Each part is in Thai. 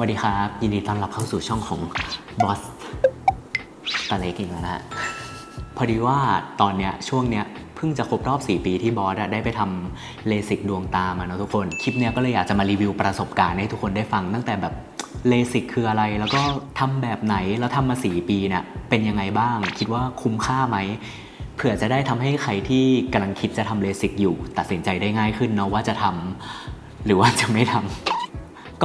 สวัสดีครับ ยินดีต้อนรับเข้าสู่ช่องของบอสตาเล็กอีกแล้วนะฮะพอดีว่าตอนเนี้ยช่วงเนี้ยเพิ่งจะครบรอบ 4 ปีที่บอสได้ไปทำเลสิกดวงตามาเนอะทุกคน คลิปเนี้ยก็เลยอยากจะมารีวิวประสบการณ์ให้ทุกคนได้ฟังตั้งแต่แบบเลสิกคืออะไร แล้วก็ทำแบบไหนแล้วทำมา 4 ปีเนี่ยเป็นยังไงบ้าง คิดว่าคุ้มค่าไหมเผื่อจะได้ทำให้ใครที่กำลังคิดจะทำเลสิกอยู่ ตัดสินใจได้ง่ายขึ้นเนาะว่าจะทำหรือว่าจะไม่ทำ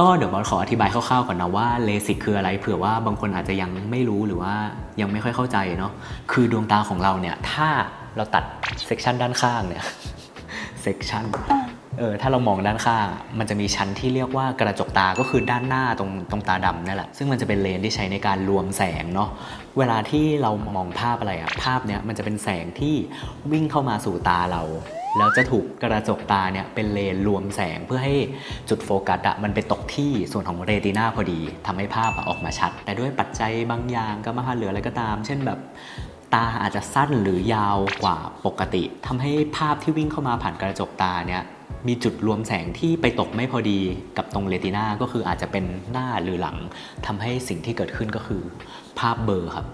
ก็เดี๋ยวบอสขออธิบายคร่าวๆก่อนนะว่าเลสิกคืออะไรเผื่อว่าบางคนอาจจะยังไม่รู้หรือว่ายังไม่ค่อยเข้าใจเนาะคือดวงตาของเราเนี่ยถ้าเราตัดเซกชันด้านข้างเนี่ยเซกชันเออถ้าเรามองด้านข้าง มันจะมีชั้นที่เรียกว่ากระจกตาก็คือด้านหน้าตรงตรงตาดำนั่นแหละ ซึ่งมันจะเป็นเลนที่ใช้ในการรวมแสงเนาะเวลาที่เรามองภาพอะไรอะภาพเนี้ยมันจะเป็นแสงที่วิ่งเข้ามาสู่ตาเรา แล้วจะถูกกระจกตาเนี่ยเป็นเลนรวมแสงเพื่อให้จุดโฟกัสอะมันไปตกที่ส่วนของเรตินาพอดีทำให้ภาพออกมาชัด แต่ด้วยปัจจัยบางอย่างก็มาพาเหลืออะไรก็ตาม เช่นแบบตาอาจจะสั้นหรือยาวกว่าปกติทำให้ภาพที่วิ่งเข้ามาผ่านกระจกตาเนี่ยมีจุดรวมแสงที่ไปตกไม่พอดีกับตรงเรติน่าก็คืออาจจะเป็นหน้าหรือหลังทำให้สิ่งที่เกิดขึ้นก็คือ ภาพเบลอร์ครับ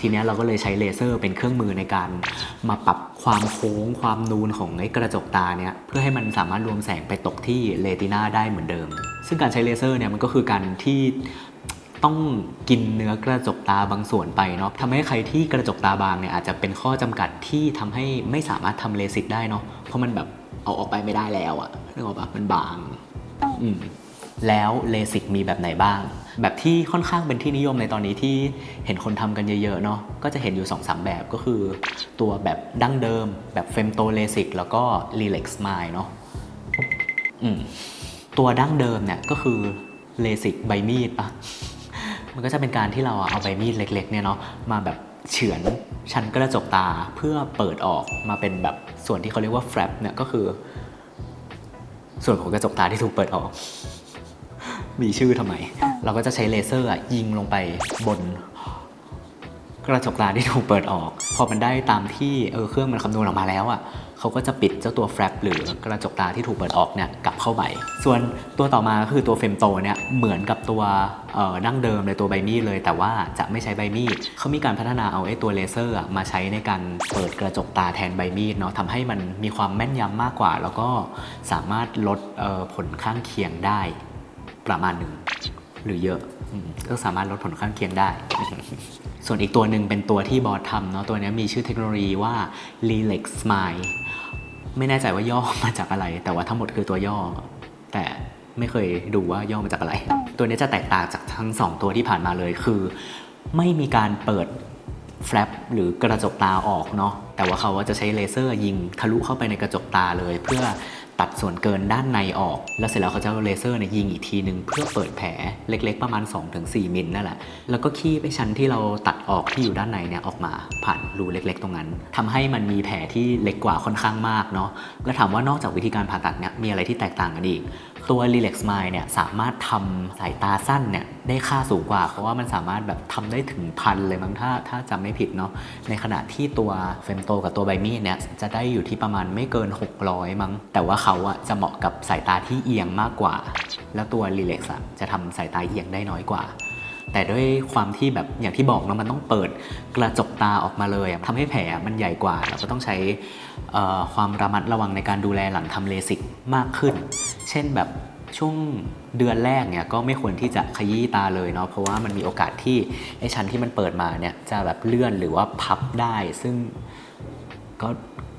ทีนี้เราก็เลยใช้เลเซอร์เป็นเครื่องมือในการมาปรับความโค้งความนูนของไอ้กระจกตาเนี่ยเพื่อให้มันสามารถรวมแสงไปตกที่เรตินาได้เหมือนเดิม ซึ่งการใช้เลเซอร์เนี่ยมันก็คือการที่ต้องกินเนื้อกระจกตาบางส่วนไปเนาะทำให้ใครที่กระจกตาบางเนี่ยอาจจะเป็นข้อจำกัดที่ทำให้ไม่สามารถทำเลสิกได้เนาะเพราะมันแบบเอาออกไปไม่ได้แล้วอะนึกออกปะมันบาง อืม แล้วเลสิกมีแบบไหนบ้าง แบบที่ค่อนข้างเป็นที่นิยมในตอนนี้ที่เห็นคนทำกันเยอะๆเนาะก็จะเห็นอยู่2อสแบบก็คือ ตัวแบบดั้งเดิม แบบเฟมโตเลสิกแล้วก็รีเล็กซ์มายเนาะตัวดั้งเดิมเนี่ยก็คือเลสิกใบมีดปะมันก็จะเป็นการที่เราเอาใบมีดเล็กๆเนี่ยเนาะมาแบบเฉือนชั้นกระจกตาเพื่อเปิดออกมาเป็นแบบส่วนที่เขาเรียกว่าแฟลปเนี่ยก็คือ ส่วนของกระจกตาที่ถูกเปิดออก มีชื่อทำไม เราก็จะใช้เลเซอร์ยิงลงไปบนกระจกตาที่ถูกเปิดออก พอมันได้ตามที่เออเครื่องมันคำนวณออกมาแล้วอะเขาก็จะปิดเจ้าตัวแฟลปหรือกระจกตาที่ถูกเปิดออกเนี่ยกลับเข้าไป ส่วนตัวต่อมาก็คือตัวเฟมโตเนี่ยเหมือนกับตัวออดั้งเดิมเลยตัวใบมีดเลย แต่ว่าจะไม่ใช้ใบมีดเขามีการพัฒนาเอาไอ้ตัวเลเซอร์มาใช้ในการเปิดกระจกตาแทนใบมีดเนาะทำให้มันมีความแม่นยำมากกว่า แล้วก็สามารถลดออผลข้างเคียงได้ ประมาณหนึ่งหรือเยอะอืมก็สามารถลดผลข้างเคียงได้ ส่วนอีกตัวหนึ่งเป็นตัวที่บอสทำเนาะตัวนี้มีชื่อเทคโนโลยีว่า Relax Smile ไม่แน่ใจว่าย่อมาจากอะไร แต่ว่าทั้งหมดคือตัวย่อ แต่ไม่เคยดูว่าย่อมาจากอะไร ตัวนี้จะแตกต่างจากทั้งสองตัวที่ผ่านมาเลยคือ ไม่มีการเปิดแฟลปหรือกระจกตาออกเนาะแต่ว่าเขาว่าจะใช้เลเซอร์ยิงทะลุเข้าไปในกระจกตาเลย เพื่อ ตัดส่วนเกินด้านในออก แล้วเสร็จแล้วเขาจะเอาเลเซอร์เนี่ยยิงอีกทีหนึ่งเพื่อเปิดแผลเล็กๆ ประมาณ 2-4 มิลนั่นแหละ แล้วก็คีบไปชั้นที่เราตัดออกที่อยู่ด้านในเนี่ยออกมาผ่านรูเล็กๆ ตรงนั้นทำให้มันมีแผลที่เล็กกว่าค่อนข้างมากเนาะแล้วถามว่านอกจากวิธีการผ่าตัดเนี่ยมีอะไรที่แตกต่างกันอีก ตัว Relax Smile เนี่ยสามารถทำสายตาสั้นเนี่ยได้ค่าสูงกว่า เพราะว่ามันสามารถแบบทำได้ถึงพันเลยมั้งถ้าถ้าจำไม่ผิดเนาะในขณะที่ตัวเฟมโตกับตัวไบมี่เนี่ยจะได้อยู่ที่ประมาณไม่เกิน 600 มั้ง แต่ว่าเขาอะจะเหมาะกับสายตาที่เอียงมากกว่า แล้วตัว Relax อะจะทำสายตาเอียงได้น้อยกว่า แต่ด้วยความที่แบบอย่างที่บอกเนาะมันต้องเปิดกระจกตาออกมาเลยอะทำให้แผลมันใหญ่กว่าเราก็ต้องใช้ความระมัดระวังในการดูแลหลังทำเลสิกมากขึ้น เช่นแบบช่วงเดือนแรกเนี่ยก็ไม่ควรที่จะขยี้ตาเลยเนาะเพราะว่ามันมีโอกาสที่ไอ้ชั้นที่มันเปิดมาเนี่ยจะแบบเลื่อนหรือว่าพับได้ ซึ่งก็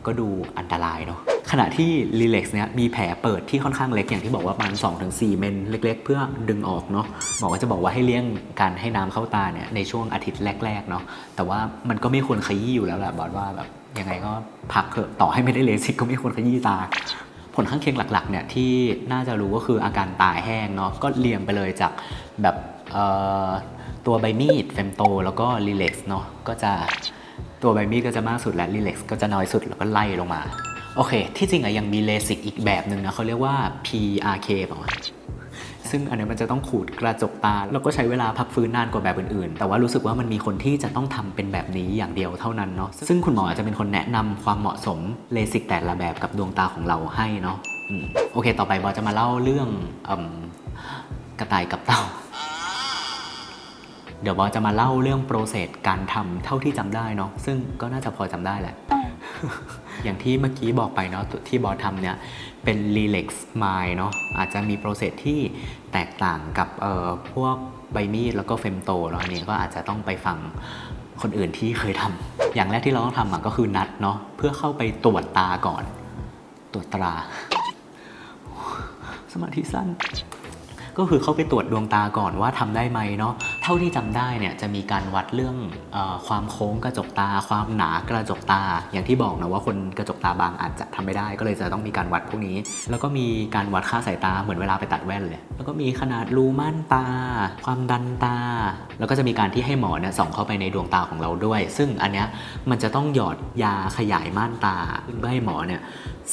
ก็ดูอันตรายเนาะขณะที่ Relax เนี่ยมีแผลเปิดที่ค่อนข้างเล็กอย่างที่บอกว่าประมาณ2-4 เมนเล็ก ๆ เพื่อดึงออกเนาะหมอก็จะบอกว่าให้เลี่ยงการให้น้ำเข้าตาเนี่ยในช่วงอาทิตย์แรกๆเนาะแต่ว่ามันก็ไม่ควรขยี้อยู่แล้วแหละบอสว่าแบบยังไงก็พักเถอะต่อให้ไม่ได้เลสิกก็ไม่ควรขยี้ตาผลข้างเคียงหลักๆเนี่ยที่น่าจะรู้ก็คืออาการตาแห้งเนาะก็เรียงไปเลยจากแบบตัวใบมีดเฟมโตแล้วก็รีเล็กซ์เนาะก็จะ ตัวใบมีดก็จะมากสุดและรีเล็กซ์ก็จะน้อยสุดแล้วก็ไล่ลงมา โอเค ที่จริงอะยังมีเลสิกอีกแบบหนึ่งนะเขาเรียกว่า PRK ป่ะซึ่งอันนี้มันจะต้องขูดกระจกตา แล้วก็ใช้เวลาพักฟื้นนานกว่าแบบอื่นๆ แต่ว่ารู้สึกว่ามันมีคนที่จะต้องทำเป็นแบบนี้อย่างเดียวเท่านั้นเนาะซึ่งคุณหมออาจจะเป็นคนแนะนำความเหมาะสมเลสิกแต่ละแบบกับดวงตาของเราให้เนาะอโอเค ต่อไปบอจะมาเล่าเรื่องอกระต่ายกับเต่า เดี๋ยวบอสจะมาเล่าเรื่องโปรเซสการทำเท่าที่จำได้เนาะซึ่งก็น่าจะพอจำได้แหละ อย่างที่เมื่อกี้บอกไปเนาะที่บอสทำเนี่ยเป็น Relax Mind เนาะอาจจะมีโปรเซสที่แตกต่างกับเอ่อพวกใบมีดแล้วก็เฟมโตเนาะอันนี้ก็อาจจะต้องไปฟังคนอื่นที่เคยทำอย่างแรกที่เราต้องทำอะก็คือนัดเนาะเพื่อเข้าไปตรวจตาก่อน ตรวจตรา สมาธิสั้น ก็คือเข้าไปตรวจดวงตาก่อนว่าทำได้ไหมเนาะ ท่าที่จำได้เนี่ยจะมีการวัดเรื่องอความโค้งกระจกตา ความหนากระจกตา อย่างที่บอกนะว่าคนกระจกตาบางอาจจะทำไม่ได้ ก็เลยจะต้องมีการวัดพวกนี้ แล้วก็มีการวัดค่าสายตาเหมือนเวลาไปตัดแว่นเลย แล้วก็มีขนาดรูม่านตา ความดันตา แล้วก็จะมีการที่ให้หมอเนี่ยส่องเข้าไปในดวงตาของเราด้วย ซึ่งอันเนี้ยมันจะต้องหยอดยาขยายม่านตาเพื่อให้หมอเนี่ย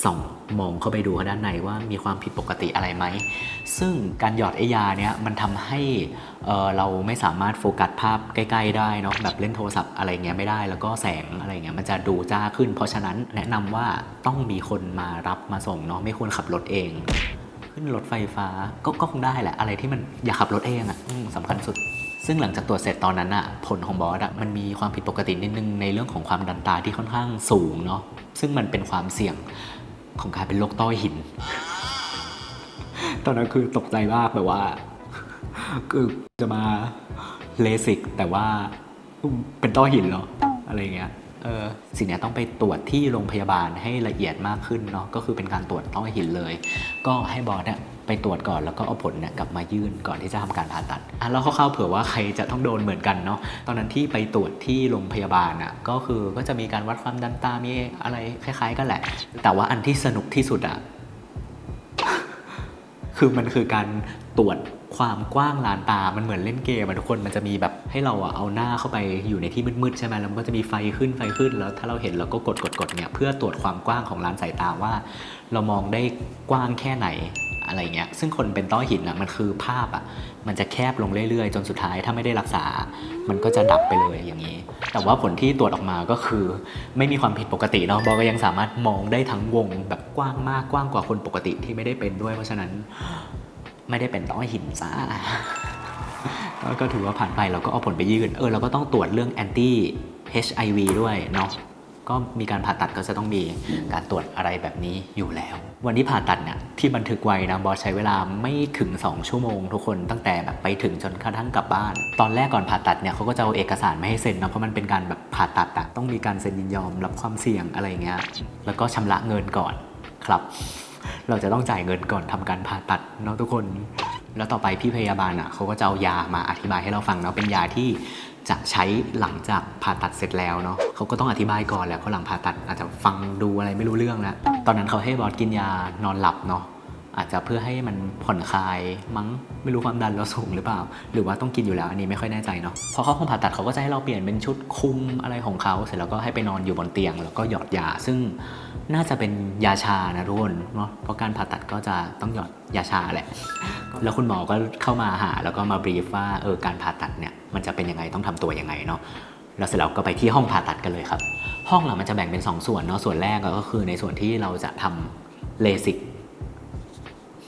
ส่องมองเข้าไปดูด้านในว่ามีความผิดปกติอะไรไหมซึ่งการหยอดไอยาเนี่ยมันทำให้ เเราไม่สามารถโฟกัสภาพใกล้ ๆ ได้เนาะแบบเล่นโทรศัพท์อะไรเงี้ยไม่ได้ แล้วก็แสงอะไรเงี้ยมันจะดูจ้าขึ้น เพราะฉะนั้นแนะนำว่าต้องมีคนมารับมาส่งเนาะไม่ควรขับรถเอง ขึ้นรถไฟฟ้าก็ก็คงได้แหละอะไรที่มันอย่าขับรถเองอะ่ะสำคัญสุดซึ่งหลังจากตรวจเสร็จตอนนั้นอะผลของบอสอะมันมีความผิดปกตินิดนึงในเรื่องของความดันตาที่ค่อนข้างสูงเนาะซึ่งมันเป็นความเสี่ยงของการเป็นโรคต้อหิน ตอนนั้นคือตกใจมากแบบว่า คือจะมาเลสิกแต่ว่าเป็นต้อหินเหรอ อะไรเงี้ยเออสิ่งเนี้ยต้องไปตรวจที่โรงพยาบาลให้ละเอียดมากขึ้นเนาะก็คือเป็นการตรวจต้อหินเลย ก็ให้บอสเนี่ยไปตรวจก่อนแล้วก็เอาผลเนี่ยกลับมายื่นก่อนที่จะทำการผ่าตัดอะแล้วคร่าวๆเผื่อว่าใครจะต้องโดนเหมือนกันเนาะตอนนั้นที่ไปตรวจที่โรงพยาบาลอะก็คือก็จะมีการวัดความดันตามีอะไรคล้าย ๆ กันแหละ แต่ว่าอันที่สนุกที่สุดอะคือมันคือการตรวจ ความกว้างลานตา มันเหมือนเล่นเกมอะทุกคน มันจะมีแบบให้เราอะเอาหน้าเข้าไปอยู่ในที่มืดๆใช่ไหมแล้วมันก็จะมีไฟขึ้นไฟขึ้น แล้วถ้าเราเห็นเราก็กดกดกดเนี่ยเพื่อตรวจความกว้างของลานสายตาว่า เรามองได้กว้างแค่ไหนอะไรเงี้ย ซึ่งคนเป็นต้อหินอะมันคือภาพอะมันจะแคบลงเรื่อยๆ จนสุดท้ายถ้าไม่ได้รักษา มันก็จะดับไปเลยอย่างนี้ แต่ว่าผลที่ตรวจออกมาก็คือ ไม่มีความผิดปกติเนาะ บอก็ยังสามารถมองได้ทั้งวงแบบกว้างมากกว้างกว่าคนปกติที่ไม่ได้เป็นด้วย เพราะฉะนั้น ไม่ได้เป็นต้อหินจ้าก็ถือว่าผ่านไปเราก็เอาผลไปยื่น เออเราก็ต้องตรวจเรื่อง anti HIV ด้วยเนาะก็มีการผ่าตัดก็จะต้องมีการตรวจอะไรแบบนี้อยู่แล้ว วันที่ผ่าตัดเนี่ยที่บันทึกไว้นะบอสใช้เวลาไม่ถึง 2 ชั่วโมง ทุกคนตั้งแต่แบบไปถึงจนกระทั่งกลับบ้าน ตอนแรกก่อนผ่าตัดเนี่ยเขาก็จะเอาเอกสารมาให้เซ็นนะเพราะมันเป็นการแบบผ่าตัดอะต้องมีการเซ็นยินยอมรับความเสี่ยงอะไรเงี้ยแล้วก็ชำระเงินก่อนครับ เราจะต้องจ่ายเงินก่อนทำการผ่าตัดเนาะทุกคน แล้วต่อไปพี่พยาบาลอะเขาก็จะเอายามาอธิบายให้เราฟังเนาะเป็นยาที่จะใช้หลังจากผ่าตัดเสร็จแล้วเนาะเขาก็ต้องอธิบายก่อนแหละเพราะหลังผ่าตัดอาจจะฟังดูอะไรไม่รู้เรื่องแล้วตอนนั้นเขาให้บอสกินยานอนหลับเนาะ อาจจะเพื่อให้มันผ่อนคลายมั้งไม่รู้ความดันเราสูงหรือเปล่า หรือว่าต้องกินอยู่แล้วอันนี้ไม่ค่อยแน่ใจเนาะพอเข้าห้องผ่าตัดเขาก็จะให้เราเปลี่ยนเป็นชุดคุมอะไรของเขาเสร็จแล้วก็ให้ไปนอนอยู่บนเตียง แล้วก็หยอดยา ซึ่งน่าจะเป็นยาชานะทุกคนเนาะเพราะการผ่าตัดก็จะต้องหยอดยาชาแหละแล้วคุณหมอก็เข้ามาหา แล้วก็มาบรีฟว่าเออการผ่าตัดเนี่ยมันจะเป็นยังไงต้องทำตัวยังไงเนาะแล้วเสร็จแล้วก็ไปที่ห้องผ่าตัดกันเลยครับ ห้องเรามันจะแบ่งเป็น 2 ส่วนเนาะส่วนแรกก็คือในส่วนที่เราจะทำเลสิก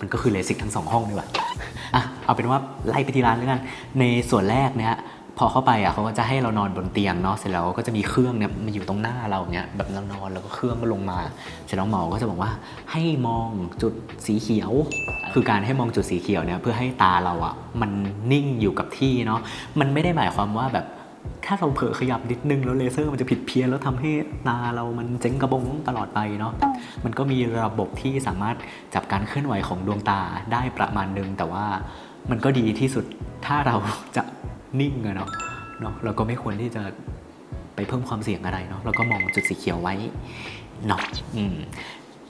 มันก็คือเลสิกทั้งสองห้องดีกว่าอะเอาเป็นว่าไล่ไปทีละแล้วกันในส่วนแรกเนี่ยพอเข้าไปอะเขาก็จะให้เรานอนบนเตียงเนาะเสร็จแล้วก็จะมีเครื่องเนี่ยมาอยู่ตรงหน้าเราเนี่ยแบบเรานอนแล้วก็เครื่องก็ลงมา เสร็จแล้วหมอก็จะบอกว่าให้มองจุดสีเขียว คือการให้มองจุดสีเขียวเนี่ยเพื่อให้ตาเราอะมันนิ่งอยู่กับที่เนาะมันไม่ได้หมายความว่าแบบ ถ้าเราเผลอขยับนิดนึงแล้วเลเซอร์มันจะผิดเพี้ยนแล้วทำให้ตาเรามันเจ๊งกระบงตลอดไปเนาะมันก็มีระบบที่สามารถจับการเคลื่อนไหวของดวงตาได้ประมาณนึง แต่ว่ามันก็ดีที่สุดถ้าเราจะนิ่งอะเนาะเนาะเราก็ไม่ควรที่จะไปเพิ่มความเสี่ยงอะไรเนาะเราก็มองจุดสีเขียวไว้เนาะอืม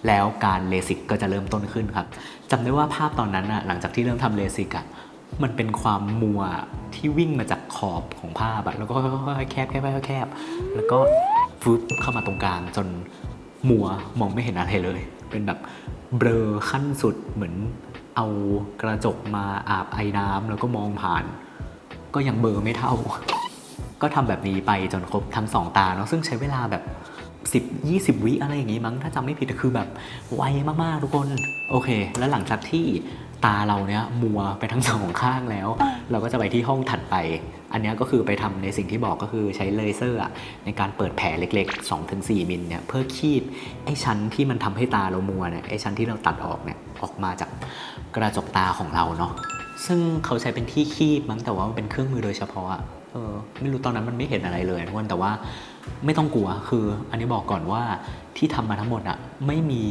แล้วการเลสิกก็จะเริ่มต้นขึ้นครับจำได้ว่าภาพตอนนั้นอะหลังจากที่เริ่มทำเลสิกอะ มันเป็นความมัวที่วิ่งมาจากขอบของภาพอะแล้วก็ค่อยๆแคบแคบแคบแคบแล้วก็ฟึบเข้ามาตรงกลางจนมัวมองไม่เห็นอะไรเลย เป็นแบบเบลอขั้นสุดเหมือนเอากระจกมาอาบไอ้น้ำแล้วก็มองผ่าน ก็ยังเบลอไม่เท่า ก็ทำแบบนี้ไปจนครบทั้งสองตาเนาะซึ่งใช้เวลาแบบ10 20 วิอะไรอย่างงี้มั้งถ้าจำไม่ผิดคือแบบไวมากๆทุกคน โอเค แล้วหลังจากที่ ตาเราเนี้ยมัวไปทั้งสองข้างแล้ว เราก็จะไปที่ห้องถัดไป อันเนี้ยก็คือไปทำในสิ่งที่บอกก็คือใช้เลเซอร์อะในการเปิดแผลเล็กๆ 2-4 มิลเนี่ยเพื่อคีบไอ้ชั้นที่มันทำให้ตาเรามัวเนี่ยไอ้ชั้นที่เราตัดออกเนี่ยออกมาจากกระจกตาของเราเนาะซึ่งเขาใช้เป็นที่คีบมั้งแต่ว่ามันเป็นเครื่องมือโดยเฉพาะอะเออไม่รู้ตอนนั้นมันไม่เห็นอะไรเลยทุกคนแต่ว่าไม่ต้องกลัวคือ อันนี้บอกก่อนว่าที่ทำมาทั้งหมดอะไม่มี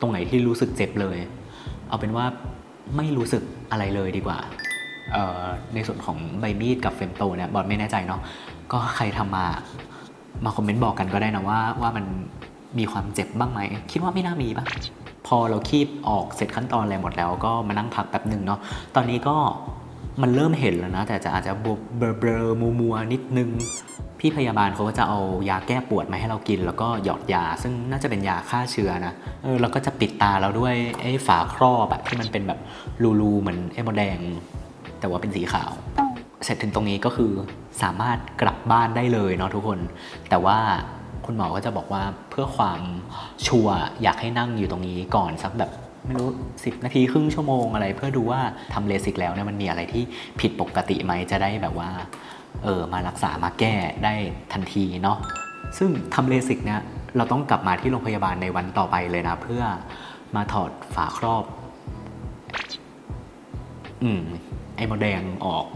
ตรงไหนที่รู้สึกเจ็บเลย เอาเป็นว่า ไม่รู้สึกอะไรเลยดีกว่า ในส่วนของใบมีดกับเฟมโตเนี่ยบอดไม่แน่ใจเนาะก็ใครทำมามาคอมเมนต์บอกกันก็ได้นะว่าว่ามันมีความเจ็บบ้างไหม คิดว่าไม่น่ามีปะพอเราคีบออกเสร็จขั้นตอนอะไรหมดแล้วก็มานั่งพักแป๊บหนึ่งเนาะตอนนี้ก็ มันเริ่มเห็นแล้วนะ แต่จะอาจจะเบลอเบลอมัวมัวนิดนึง พี่พยาบาลเขาก็จะเอายาแก้ปวดมาให้เรากิน แล้วก็หยอดยา ซึ่งน่าจะเป็นยาฆ่าเชื้อนะเออเราก็จะปิดตาเราด้วยไอ้ฝาครอบอะที่มันเป็นแบบรูๆเหมือนไอ้มดแดง แต่ว่าเป็นสีขาว เสร็จถึงตรงนี้ก็คือสามารถกลับบ้านได้เลยเนาะทุกคน แต่ว่าคุณหมอก็จะบอกว่าเพื่อความชัวร์อยากให้นั่งอยู่ตรงนี้ก่อนสักแบบ ไม่รู้ 10 นาทีครึ่งชั่วโมงอะไร เพื่อดูว่าทำเลสิกแล้วเนี่ยมันมีอะไรที่ผิดปกติไหมจะได้แบบว่าเออมารักษามาแก้ได้ทันทีเนาะซึ่งทำเลสิกเนี่ยเราต้องกลับมาที่โรงพยาบาลในวันต่อไปเลยนะ เพื่อมาถอดฝาครอบ อืม ไอ้มดแดงออก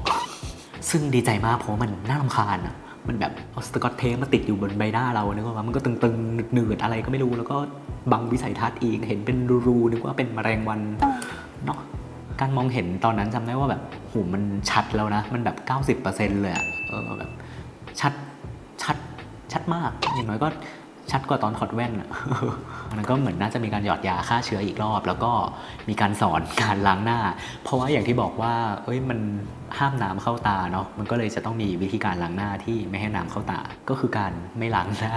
ซึ่งดีใจมากเพราะมันน่ารำคาญอะมันแบบเอาสกอตเทปมาติดอยู่บนใบหน้าเราเนึกว่ามันก็ตึงๆหนืดๆอะไรก็ไม่รู้แล้วก็ บังวิสัยทัศน์อีกเห็นเป็นรูๆนึกว่าเป็นแมลงวันเนาะการมองเห็นตอนนั้นจำได้ว่าแบบโหมันชัดแล้วนะ มันแบบ 90%เลยอะเออแบบชัดชัดชัดมากอย่างน้อยก็ชัดกว่าตอนถอดแว่นอะอันนั้นก็เหมือนน่าจะมีการหยอดยาฆ่าเชื้ออีกรอบ แล้วก็มีการสอนการล้างหน้า เพราะว่าอย่างที่บอกว่า เอ้ยมันห้ามน้ำเข้าตาเนาะมันก็เลยจะต้องมีวิธีการล้างหน้าที่ไม่ให้น้ำเข้าตาก็คือการไม่ล้างหน้า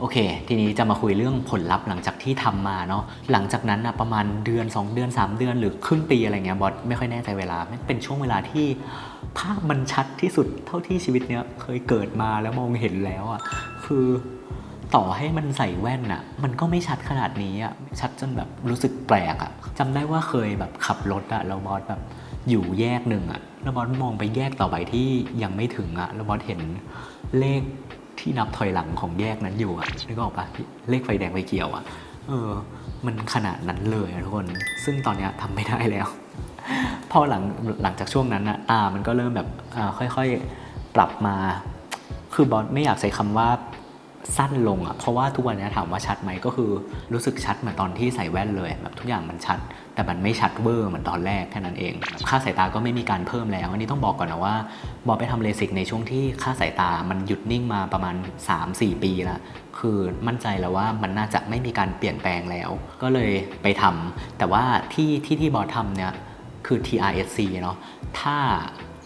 โอเค ทีนี้จะมาคุยเรื่องผลลัพธ์หลังจากที่ทำมาเนาะ หลังจากนั้นนะประมาณเดือน 2 เดือน 3 เดือน หรือครึ่งปีอะไรเงี้ยบอสไม่ค่อยแน่ใจเวลาเป็นช่วงเวลาที่ภาพมันชัดที่สุดเท่าที่ชีวิตเนี้ยเคยเกิดมาแล้วมองเห็นแล้วอะ่ะคือต่อให้มันใส่แว่นอะ่ะมันก็ไม่ชัดขนาดนี้อะ่ะชัดจนแบบรู้สึกแปลกอะ่ะจำได้ว่าเคยแบบขับรถอะ่ะแล้วบอสแบบอยู่แยกหนึ่งอะ่ะแล้วบอสมองไปแยกต่อไปที่ยังไม่ถึงอะ่ะแล้วบอสเห็นเลข ที่นับถอยหลังของแยกนั้นอยู่อะนึกออกปะเลขไฟแดงไฟเขียวอะเออ มันขนาดนั้นเลยทุกคน ซึ่งตอนนี้ทำไม่ได้แล้ว พอหลังหลังจากช่วงนั้นอะตามันก็เริ่มแบบค่อยๆปรับมา คือบอสไม่อยากใช้คำว่า สั้นลงอะเพราะว่าทุกวันนี้ถามว่าชัดไหมก็คือรู้สึกชัดเหมือนตอนที่ใส่แว่นเลยแบบทุกอย่างมันชัด แต่มันไม่ชัดเวอร์เหมือนตอนแรกแค่นั้นเองแบบค่าสายตาก็ไม่มีการเพิ่มแล้ว อันนี้ต้องบอกก่อนนะว่าบอไปทำเลสิกในช่วงที่ค่าสายตามันหยุดนิ่งมาประมาณ 3-4 ปีล้วคือมั่นใจแล้วว่ามันน่าจะไม่มีการเปลี่ยนแปลงแล้ว ก็เลยไปทำแต่ว่าที่ที่ที่บอทำเนี่ยคือ TRSC เนาะถ้า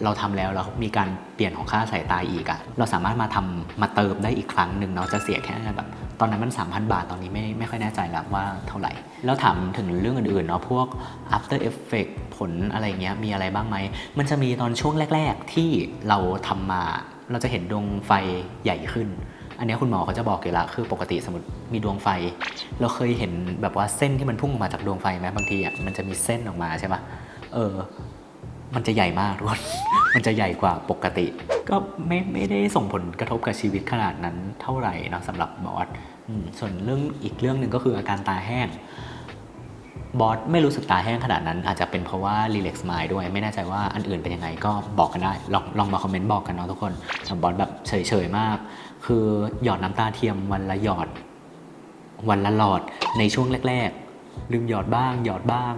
เราทำแล้วแล้วมีการเปลี่ยนของค่าสายตาอีกอะเราสามารถมาทำมาเติมได้อีกครั้งหนึ่งเนาะจะเสียแค่แบบตอนนั้นมัน 3,000 บาทตอนนี้ไม่ไม่ค่อยแน่ใจแล้วว่าเท่าไหร่ แล้วถามถึงเรื่องอื่นๆเนาะพวก after effect ผลอะไรเงี้ยมีอะไรบ้างไหม มันจะมีตอนช่วงแรก ๆ ที่เราทำมาเราจะเห็นดวงไฟใหญ่ขึ้น อันนี้คุณหมอเขาจะบอกอยู่ละคือปกติสมมติมีดวงไฟ เราเคยเห็นแบบว่าเส้นที่มันพุ่งออกมาจากดวงไฟไหมบางทีอะมันจะมีเส้นออกมาใช่ปะเออ มันจะใหญ่มากทุกคน มันจะใหญ่กว่าปกติ ก็ไม่ไม่ได้ส่งผลกระทบกับชีวิตขนาดนั้นเท่าไหร่นะสำหรับบอสส่วนเรื่องอีกเรื่องหนึ่งก็คืออาการตาแห้งบอสไม่รู้สึกตาแห้งขนาดนั้น อาจจะเป็นเพราะว่า relax mind ด้วย ไม่แน่ใจว่าอันอื่นเป็นยังไงก็บอกกันได้ ลองลองมาคอมเมนต์บอกกันเนาะทุกคนบอสแบบเฉยๆมาก คือหยอดน้ำตาเทียมวันละหยอด วันละหลอดในช่วงแรก ๆ ลืมหยอดบ้าง หยอดบ้าง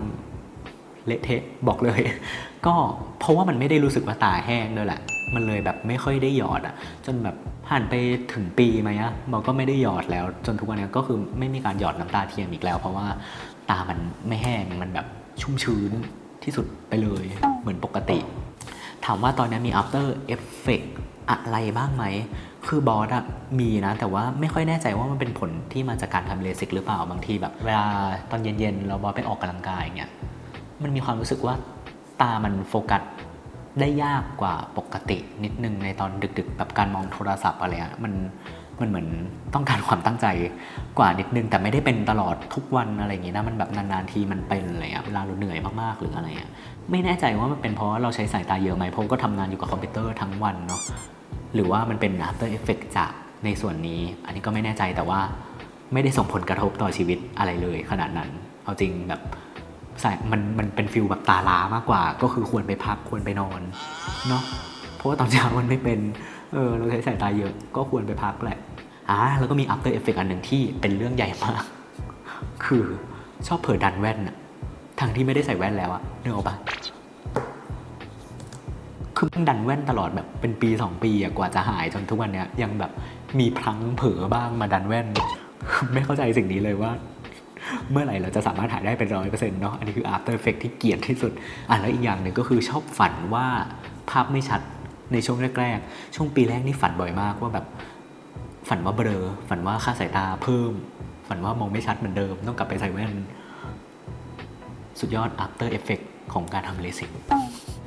เละเทะบอกเลย ก็เพราะว่ามันไม่ได้รู้สึกว่าตาแห้งด้วยแหละ มันเลยแบบไม่ค่อยได้หยอดอะจนแบบผ่านไปถึงปีไหมอะมันก็ไม่ได้หยอดแล้ว จนทุกวันนี้ก็คือไม่มีการหยอดน้ำตาเทียมอีกแล้ว เพราะว่าตามันไม่แห้งมันแบบชุ่มชื้นที่สุดไปเลยเหมือนปกติ ถามว่าตอนนี้มี after effect อะไรบ้างไหม คือบอสอะมีนะ แต่ว่าไม่ค่อยแน่ใจว่ามันเป็นผลที่มาจากการทำเลสิกหรือเปล่า บางทีแบบ เวลาตอนเย็นๆ เราบอสไปออกกำลังกายอย่างเงี้ย มันมีความรู้สึกว่า ตามันโฟกัสได้ยากกว่าปกตินิดนึงในตอนดึกๆ แบบการมองโทรศัพท์อะไรอะมันมันเหมือนต้องการความตั้งใจกว่านิดนึง แต่ไม่ได้เป็นตลอดทุกวันอะไรอย่างงี้นะมันแบบนานๆทีมันเป็นอะไรอะเวลาเราเหนื่อยมากๆหรืออะไรอะไม่แน่ใจว่ามันเป็นเพราะว่าเราใช้สายตาเยอะไหมเพราะก็ทำงานอยู่กับคอมพิวเตอร์ทั้งวันเนาะหรือว่ามันเป็น After Effect จากในส่วนนี้ อันนี้ก็ไม่แน่ใจแต่ว่าไม่ได้ส่งผลกระทบต่อชีวิตอะไรเลยขนาดนั้น เอาจริงแบบ สายมันมันเป็นฟิลแบบตาล้ามากกว่า ก็คือควรไปพักควรไปนอนเนาะเพราะว่าตอนเช้ามันไม่เป็นเออเราใช้สายตาเยอะก็ควรไปพักแหละอ่าแล้วก็มี after effect อันหนึ่งที่เป็นเรื่องใหญ่มาก คือชอบเผลอดันแว่นอะทั้งที่ไม่ได้ใส่แว่นแล้วอะเนึกออกปะคือมันดันแว่นตลอดแบบเป็นปีสองปีอะกว่าจะหายจนทุกวันเนี้ยยังแบบมีพลังเผลอบ้างมาดันแว่น ไม่เข้าใจสิ่งนี้เลยว่า เมื่อไหร่เราจะสามารถถ่ายได้เป็นร้อยเปอร์เซ็นต์เนาะอันนี้คือ after effect ที่เกลียดที่สุดอะแล้วอีกอย่างหนึ่งก็คือชอบฝันว่าภาพไม่ชัดในช่วงแรกๆ ช่วงปีแรกนี่ฝันบ่อยมากว่าแบบฝันว่าเบลอฝันว่าค่าสายตาเพิ่ม ฝันว่ามองไม่ชัดเหมือนเดิม ต้องกลับไปใส่แว่น สุดยอด after effect ของการทำเลสิก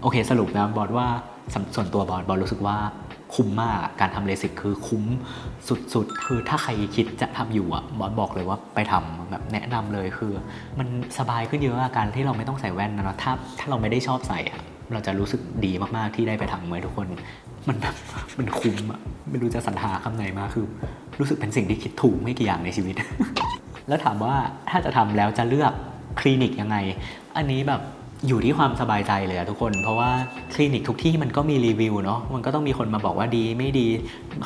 โอเค สรุปนะบอสว่าสำส่วนตัวบอสบอสรู้สึกว่า คุ้มมากการทำเลสิกคือคุ้มสุดๆ คือถ้าใครคิดจะทำอยู่อะบอสบอกเลยว่าไปทำแบบแนะนำเลยคือ มันสบายขึ้นเยอะอการที่เราไม่ต้องใส่แว่นนะเนาะถ้าถ้าเราไม่ได้ชอบใส่อะเราจะรู้สึกดีมากๆที่ได้ไปทำเหมือนทุกคน มันแบบมันคุ้มอะไม่รู้จะสรรหาคำไหนมาคือ รู้สึกเป็นสิ่งที่คิดถูกไม่กี่อย่างในชีวิต แล้วถามว่าถ้าจะทำแล้วจะเลือกคลินิกยังไง อันนี้แบบ อยู่ที่ความสบายใจเลยอะทุกคน เพราะว่าคลินิกทุกที่มันก็มีรีวิวเนาะมันก็ต้องมีคนมาบอกว่าดีไม่ดี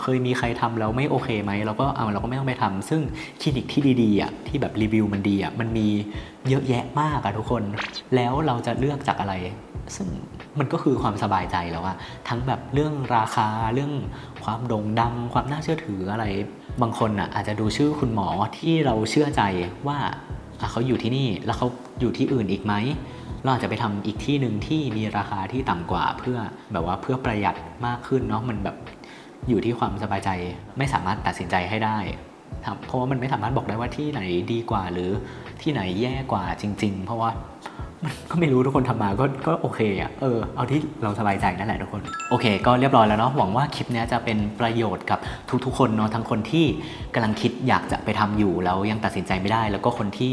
เคยมีใครทำแล้วไม่โอเคไหมเราก็เอาเราก็ไม่ต้องไปทำซึ่งคลินิกที่ดีๆอะที่แบบรีวิวมันดีอะมันมีเยอะแยะมากอะทุกคน แล้วเราจะเลือกจากอะไร ซึ่งมันก็คือความสบายใจแล้วอะทั้งแบบเรื่องราคาเรื่องความโด่งดัง ความน่าเชื่อถืออะไร บางคนอะอาจจะดูชื่อคุณหมอที่เราเชื่อใจว่าเขาอยู่ที่นี่แล้วเขาอยู่ที่อื่นอีกไหม เราอาจจะไปทำอีกที่หนึ่งที่มีราคาที่ต่ำกว่าเพื่อแบบว่าเพื่อประหยัดมากขึ้นเนาะมันแบบอยู่ที่ความสบายใจไม่สามารถตัดสินใจให้ได้เพราะว่ามันไม่สามารถบอกได้ว่าที่ไหนดีกว่าหรือที่ไหนแย่กว่าจริง ๆ เพราะว่ามันก็ไม่รู้ทุกคนทำมาก็ก็โอเคอะเออเอาที่เราสบายใจนั่นแหละทุกคนโอเค ก็เรียบร้อยแล้วเนาะหวังว่าคลิปนี้จะเป็นประโยชน์กับทุกๆ คนเนาะทั้งคนที่กำลังคิดอยากจะไปทำอยู่แล้วยังตัดสินใจไม่ได้ แล้วก็คนที่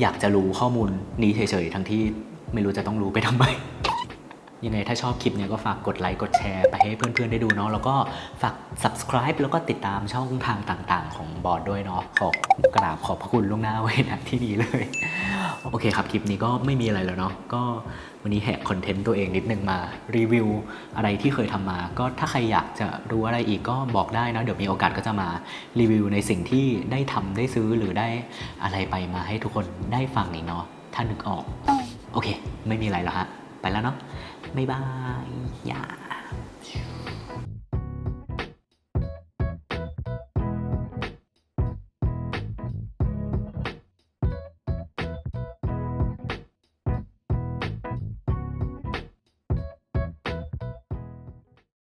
อยากจะรู้ข้อมูลนี้เฉยๆ ทั้งที่ไม่รู้จะต้องรู้ไปทำไม ยังไงถ้าชอบคลิปเนี้ยก็ฝากกดไลค์กดแชร์ไปให้เพื่อนๆได้ดูเนาะแล้วก็ฝาก subscribe แล้วก็ติดตามช่องทางต่างๆ ของบอร์ดด้วยเนาะขอบกราบขอบพระคุณล่วงหน้าไว้ณที่นี้เลย โอเคครับคลิปนี้ก็ไม่มีอะไรแล้วเนาะก็วันนี้แหกคอนเทนต์ตัวเองนิดนึงมารีวิวอะไรที่เคยทำมา ก็ถ้าใครอยากจะรู้อะไรอีกก็บอกได้นะเดี๋ยวมีโอกาสก็จะมารีวิวในสิ่งที่ได้ทำได้ซื้อหรือได้อะไรไปมาให้ทุกคนได้ฟังอีกเนาะถ้านึกออก โอเค ไม่มีอะไรแล้วฮะ ไปแล้วเนาะ บ๊ายบายอย่า